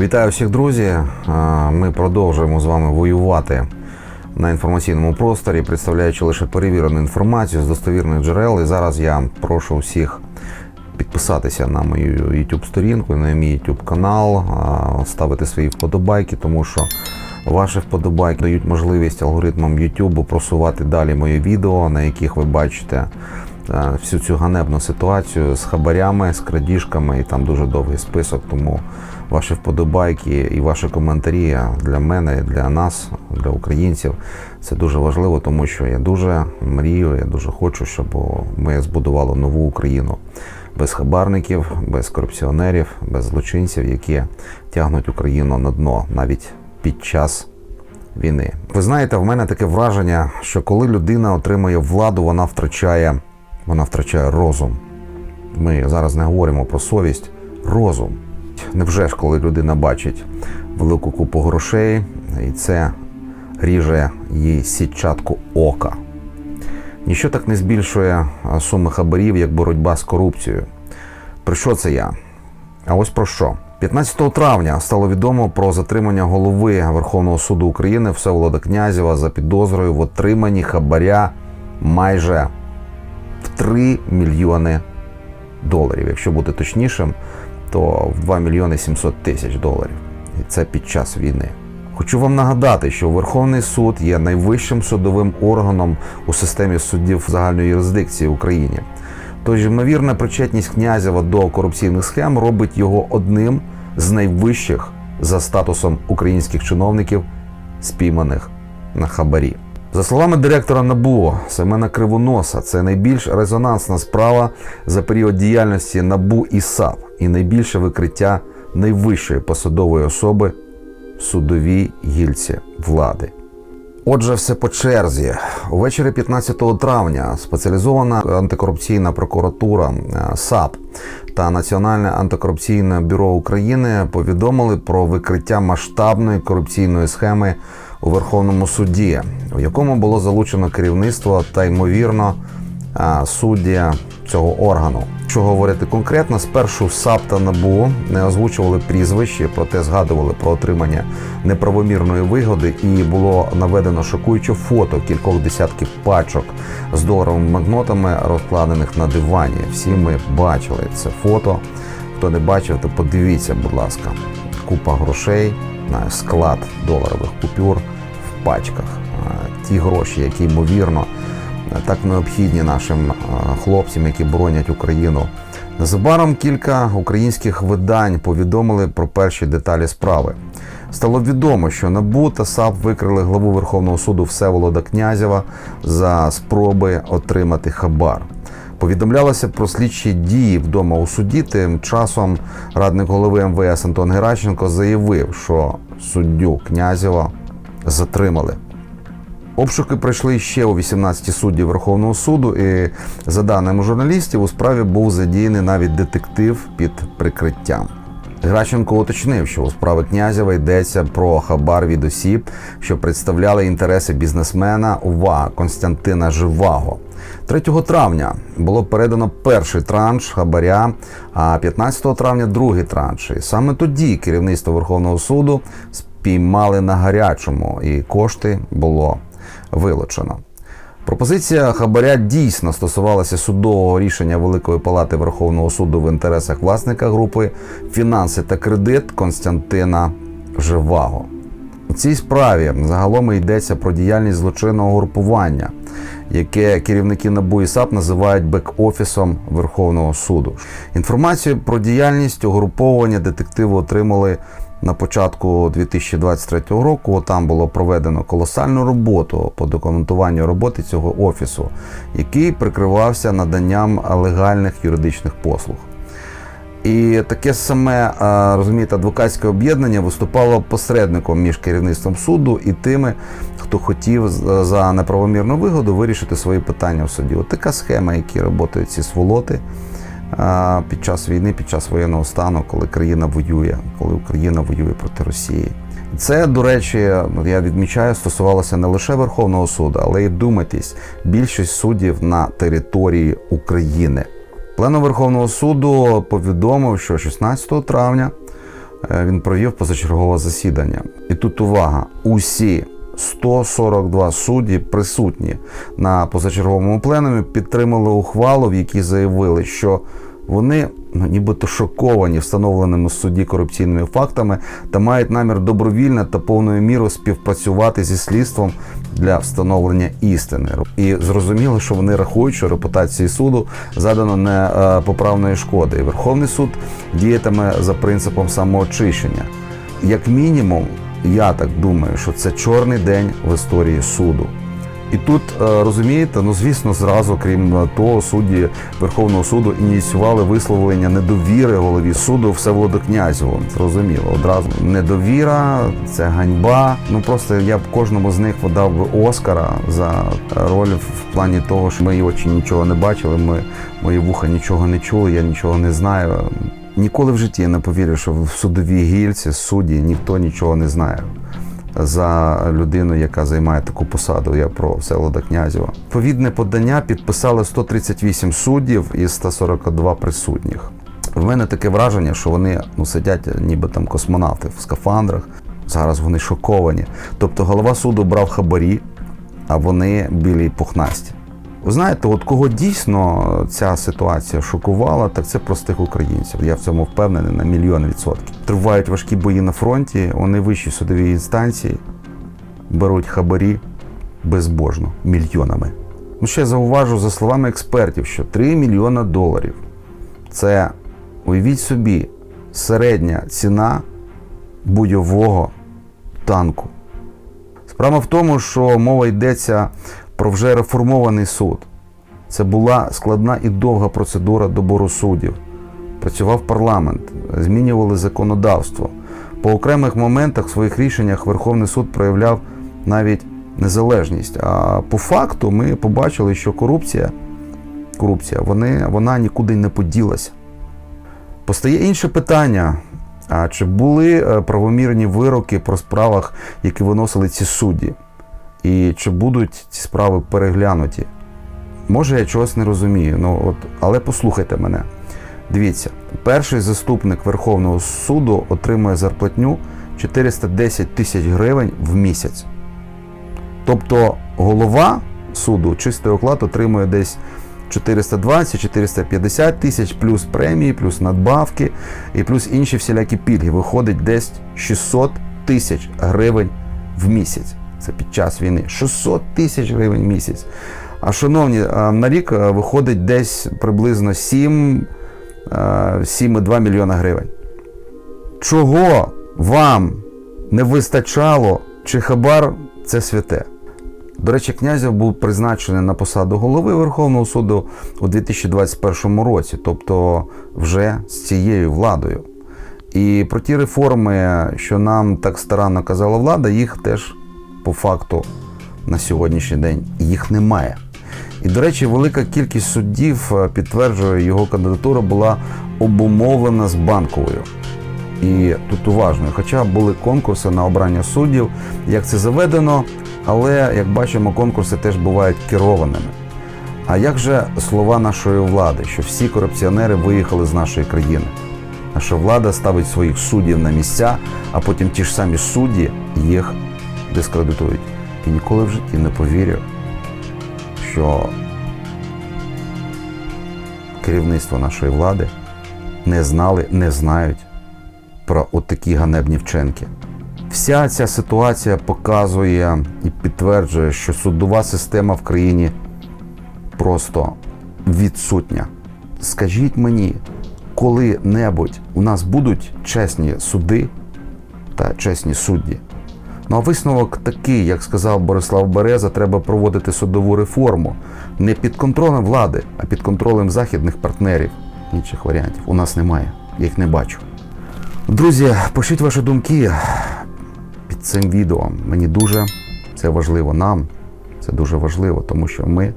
Вітаю всіх, друзі. Ми продовжуємо з вами воювати на інформаційному просторі, представляючи лише перевірену інформацію з достовірних джерел. І зараз я прошу всіх підписатися на мою YouTube сторінку, на мій YouTube канал, ставити свої вподобайки, тому що ваші вподобайки дають можливість алгоритмам YouTube просувати далі мої відео, на яких ви бачите е, всю цю ганебну ситуацію з хабарями, з крадіжками, і там дуже довгий список. Тому ваші вподобайки і ваші коментарі для мене, для нас, для українців це дуже важливо, тому що я дуже мрію, я дуже хочу, щоб ми збудували нову Україну без хабарників, без корупціонерів, без злочинців, які тягнуть Україну на дно навіть під час війни. Ви знаєте, в мене таке враження, що коли людина отримує владу, вона втрачає, вона втрачає розум. Ми зараз не говоримо про совість, розум. Невже ж, коли людина бачить велику купу грошей, і це ріже їй сітчатку ока. Ніщо так не збільшує суми хабарів, як боротьба з корупцією. Про що це я? А ось про що? 15 травня стало відомо про затримання голови Верховного суду України Всеволода Князєва за підозрою в отриманні хабаря майже в 3 мільйони доларів. Якщо бути точнішим, то в 2 мільйони 700 тисяч доларів. І це під час війни. Хочу вам нагадати, що Верховний суд є найвищим судовим органом у системі суддів загальної юрисдикції в Україні. Тож, ймовірна причетність князєва до корупційних схем робить його одним з найвищих за статусом українських чиновників, спійманих на хабарі. За словами директора НАБУ Семена Кривоноса, це найбільш резонансна справа за період діяльності НАБУ і САП і найбільше викриття найвищої посадової особи в судовій гільці влади. Отже, все по черзі. Увечері 15 травня спеціалізована антикорупційна прокуратура е, САП та Національне антикорупційне бюро України повідомили про викриття масштабної корупційної схеми у Верховному суді, у якому було залучено керівництво та ймовірно судді цього органу. Що говорити конкретно, спершу САП та НАБУ не озвучували прізвище, проте згадували про отримання неправомірної вигоди, і було наведено шокуюче фото кількох десятків пачок з доларовими банкнотами, розкладених на дивані. Всі ми бачили це фото. Хто не бачив, то подивіться, будь ласка, купа грошей склад доларових купюр в пачках. Ті гроші, які ймовірно так необхідні нашим хлопцям, які боронять Україну. Незабаром кілька українських видань повідомили про перші деталі справи. Стало відомо, що НАБУ та САП викрили главу Верховного суду Всеволода Князєва за спроби отримати хабар. Повідомлялося про слідчі дії вдома у суді. Тим часом радник голови МВС Антон Геращенко заявив, що суддю Князєва затримали. Обшуки пройшли ще у 18 суддів Верховного суду, і за даними журналістів, у справі був задіяний навіть детектив під прикриттям. Граченко уточнив, що у справи князєва йдеться про хабар від осіб, що представляли інтереси бізнесмена увага Константина Живаго. 3 травня було передано перший транш хабаря, а 15 травня другий транш. І саме тоді керівництво Верховного суду спіймали на гарячому, і кошти було вилучено. Пропозиція хабаря дійсно стосувалася судового рішення Великої палати Верховного суду в інтересах власника групи фінанси та кредит Константина Живаго. У цій справі загалом йдеться про діяльність злочинного групування, яке керівники НАБУ і САП називають бек-офісом Верховного суду. Інформацію про діяльність угруповування детективи отримали на початку 2023 року. Там було проведено колосальну роботу по документуванню роботи цього офісу, який прикривався наданням легальних юридичних послуг. І таке саме розумієте, адвокатське об'єднання виступало посередником між керівництвом суду і тими, хто хотів за неправомірну вигоду вирішити свої питання в суді. От схема, які працюють ці сволоти під час війни, під час воєнного стану, коли країна воює, коли Україна воює проти Росії. Це, до речі, я відмічаю, стосувалося не лише Верховного суду, але й думайтесь, більшість суддів на території України. Пленум Верховного суду повідомив, що 16 травня е, він провів позачергове засідання. І тут увага: усі 142 судді присутні на позачерговому пленумі підтримали ухвалу, в якій заявили, що вони ну, нібито шоковані встановленими в суді корупційними фактами та мають намір добровільно та повною мірою співпрацювати зі слідством для встановлення істини. І зрозуміло, що вони рахують, що репутації суду задано непоправної шкоди. І Верховний суд діятиме за принципом самоочищення. Як мінімум, я так думаю, що це чорний день в історії суду. І тут е, розумієте, ну звісно, зразу, крім того, судді Верховного суду ініціювали висловлення недовіри голові суду Всеволоду Князєву. Зрозуміло, одразу недовіра, це ганьба. Ну просто я б кожному з них подав би Оскара за роль в плані того, що мої очі нічого не бачили, ми, мої вуха нічого не чули, я нічого не знаю. Ніколи в житті я не повірю, що в судовій гільці судді ніхто нічого не знає за людину, яка займає таку посаду. Я про Всеволода Князєва. Відповідне подання підписали 138 суддів із 142 присутніх. В мене таке враження, що вони ну, сидять, ніби там космонавти в скафандрах. Зараз вони шоковані. Тобто голова суду брав хабарі, а вони білі пухнасті. Ви знаєте, от кого дійсно ця ситуація шокувала, так це простих українців. Я в цьому впевнений на мільйон відсотків. Тривають важкі бої на фронті, вони вищі судові інстанції беруть хабарі безбожно мільйонами. Ну ще зауважу за словами експертів, що 3 мільйона доларів це уявіть собі середня ціна бойового танку. Справа в тому, що мова йдеться про вже реформований суд. Це була складна і довга процедура добору суддів. Працював парламент, змінювали законодавство. По окремих моментах в своїх рішеннях Верховний суд проявляв навіть незалежність. А по факту ми побачили, що корупція, корупція вони, вона нікуди не поділася. Постає інше питання. А чи були е, правомірні вироки про справах, які виносили ці судді? І чи будуть ці справи переглянуті? Може, я чогось не розумію, ну от, але послухайте мене. Дивіться, перший заступник Верховного суду отримує зарплатню 410 тисяч гривень в місяць. Тобто голова суду чистий оклад отримує десь 420-450 тисяч, плюс премії, плюс надбавки і плюс інші всілякі пільги. Виходить десь 600 тисяч гривень в місяць. Це під час війни. 600 тисяч гривень в місяць. А шановні, на рік виходить десь приблизно 7-7,2 мільйона гривень. Чого вам не вистачало, чи хабар це святе? До речі, князів був призначений на посаду голови Верховного суду у 2021 році, тобто вже з цією владою. І про ті реформи, що нам так старанно казала влада, їх теж по факту на сьогоднішній день їх немає. І, до речі, велика кількість суддів е, підтверджує, його кандидатура була обумовлена з банковою. І тут уважно, хоча були конкурси на обрання суддів, як це заведено, але як бачимо, конкурси теж бувають керованими. А як же слова нашої влади, що всі корупціонери виїхали з нашої країни? Наша влада ставить своїх суддів на місця, а потім ті ж самі судді їх дискредитують. І ніколи в житті не повірю, що керівництво нашої влади не знали, не знають про отакі ганебні вчинки. Вся ця ситуація показує і підтверджує, що судова система в країні просто відсутня. Скажіть мені, коли-небудь у нас будуть чесні суди та чесні судді? Ну а висновок такий, як сказав Борислав Береза, треба проводити судову реформу не під контролем влади, а під контролем західних партнерів. Інших варіантів у нас немає, я їх не бачу. Друзі, пишіть ваші думки під цим відео. Мені дуже це важливо нам. Це дуже важливо, тому що ми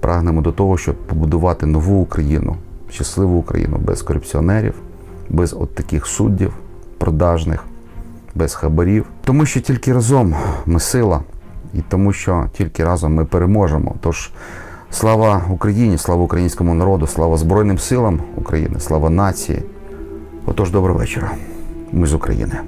прагнемо до того, щоб побудувати нову Україну, щасливу Україну без корупціонерів, без от таких суддів продажних, без хабарів. Тому що тільки разом ми сила, і тому що тільки разом ми переможемо. Тож слава Україні, слава українському народу, слава Збройним силам України, слава нації. Отож, доброго вечора. Ми з України.